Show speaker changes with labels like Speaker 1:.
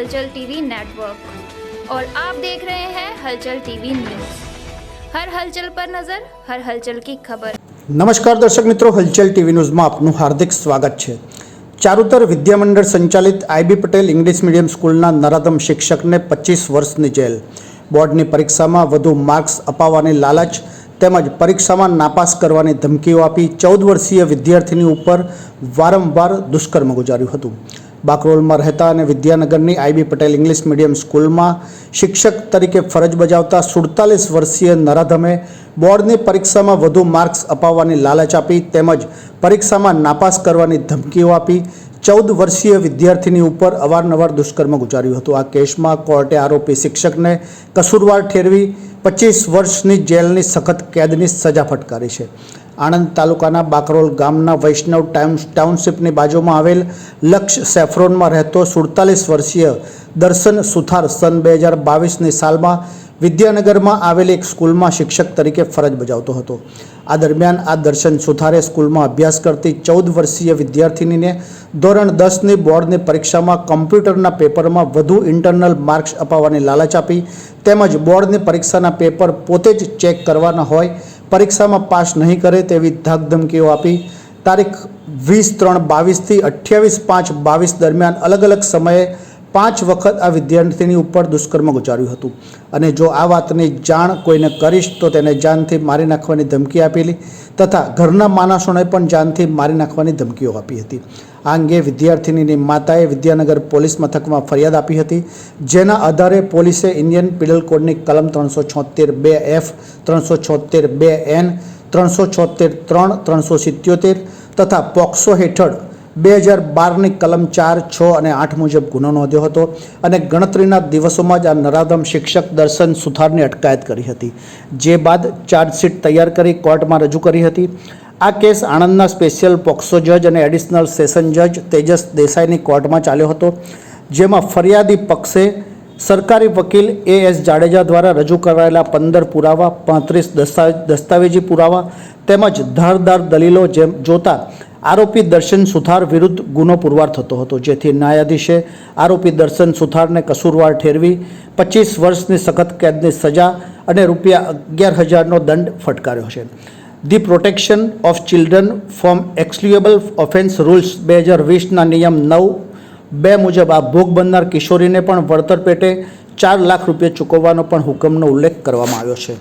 Speaker 1: हलचल TV network और आप देख रहे हैं हलचल टीवी न्यूज हर हलचल पर नजर हर हलचल की खबर
Speaker 2: નમસ્કાર દર્શક મિત્રો હલચલ ટીવી ન્યૂઝમાં આપનું હાર્દિક સ્વાગત છે ચારુતર વિદ્યામંડળ સંચાલિત આઈબી પટેલ ઇંગ્લિશ મીડિયમ સ્કૂલના નરાધમ શિક્ષકને પચીસ વર્ષની જેલ બોર્ડની પરીક્ષામાં વધુ માર્ક્સ અપાવવાની લાલચ તેમજ પરીક્ષામાં નાપાસ કરવાની ધમકીઓ આપી ચૌદ વર્ષીય વિદ્યાર્થીની ઉપર વારંવાર દુષ્કર્મ ગુજાર્યું હતું બાકરોલમાં રહેતા અને વિદ્યાનગરની આઈબી પટેલ ઇંગ્લિશ મીડિયમ સ્કૂલમાં શિક્ષક તરીકે ફરજ બજાવતા સુડતાલીસ વર્ષીય નરાધમે બોર્ડની પરીક્ષામાં વધુ માર્ક્સ અપાવવાની લાલચ આપી તેમજ પરીક્ષામાં નાપાસ કરવાની ધમકીઓ આપી ચૌદ વર્ષીય વિદ્યાર્થીની ઉપર અવારનવાર દુષ્કર્મ ગુજાર્યું હતું. આ કેસમાં કોર્ટે આરોપી શિક્ષકને કસૂરવાર ઠેરવી પચીસ વર્ષની જેલની સખત કેદની સજા ફટકારી છે. આણંદ તાલુકાના બાકરોલ ગામના વૈષ્ણવ ટાઉન ટાઉનશીપની બાજુમાં આવેલ લક્ષ સેફ્રોનમાં રહેતો સુડતાલીસ વર્ષીય દર્શન સુથાર સન બે હજાર બાવીસની સાલમાં વિદ્યાનગરમાં આવેલી એક સ્કૂલમાં શિક્ષક તરીકે ફરજ બજાવતો હતો. આ દરમિયાન આ દર્શન સુથારે સ્કૂલમાં અભ્યાસ કરતી ચૌદ વર્ષીય વિદ્યાર્થિનીને ધોરણ દસની બોર્ડની પરીક્ષામાં કમ્પ્યુટરના પેપરમાં વધુ ઇન્ટરનલ માર્ક્સ અપાવવાની લાલચ આપી, તેમજ બોર્ડની પરીક્ષાના પેપર પોતે જ ચેક કરવાના હોય પરીક્ષામાં પાસ નહીં કરે તેવી ધાકધમકીઓ આપી. તારીખ વીસ ત્રણ બાવીસથી અઠ્યાવીસ પાંચ બાવીસ દરમિયાન અલગ અલગ સમયે પાંચ વખત આ વિદ્યાર્થીની ઉપર દુષ્કર્મ ગુજાર્યું હતું. અને જો આ વાતની જાણ કોઈને કરીશ, તો તેને જાનથી મારી નાખવાની ધમકી આપેલી તથા ઘરના માણસોને પણ જાનથી મારી નાખવાની ધમકીઓ આપી હતી. આ અંગે વિદ્યાર્થિનીની માતાએ વિદ્યાનગર પોલીસ મથકમાં ફરિયાદ આપી હતી, જેના આધારે પોલીસે ઇન્ડિયન પિડલ કોડની કલમ ત્રણસો છોતેર બે એફ, ત્રણસો છોતેર બે એન, ત્રણસો છોતેર ત્રણ, ત્રણસો સિત્યોતેર તથા પોક્સો હેઠળ બે હજાર બારની કલમ ચાર, છ અને આઠ મુજબ ગુનો નોંધ્યો હતો અને ગણતરીના દિવસોમાં જ આ નરાધમ શિક્ષક દર્શન સુથારની અટકાયત કરી હતી. જે બાદ ચાર્જશીટ તૈયાર કરી કોર્ટમાં રજૂ કરી હતી. આ કેસ આણંદના સ્પેશિયલ પોક્સો જજ અને એડિશનલ સેશન જજ તેજસ દેસાઈની કોર્ટમાં ચાલ્યો હતો, જેમાં ફરિયાદી પક્ષે સરકારી વકીલ એ એસ જાડેજા દ્વારા રજૂ કરાયેલા પંદર પુરાવા, પાંત્રીસ દસ્તાવેજી પુરાવા તેમજ ધારદાર દલીલો જેમ જોતા આરોપી દર્શન સુથાર વિરુદ્ધ ગુનો પુરવાર થતો હતો, જેથી ન્યાયાધીશે આરોપી દર્શન સુથારને કસૂરવાર ઠેરવી પચીસ વર્ષની સખત કેદની સજા અને રૂપિયા અગિયાર હજારનો દંડ ફટકાર્યો છે. The protection of children from એક્સલ્યુએબલ offence rules બે હજાર વીસના નિયમ નવ બે મુજબ આ ભોગ બનનાર કિશોરીને પણ વળતર પેટે ચાર લાખ રૂપિયા ચૂકવવાનો પણ હુકમનો ઉલ્લેખ કરવામાં આવ્યો છે.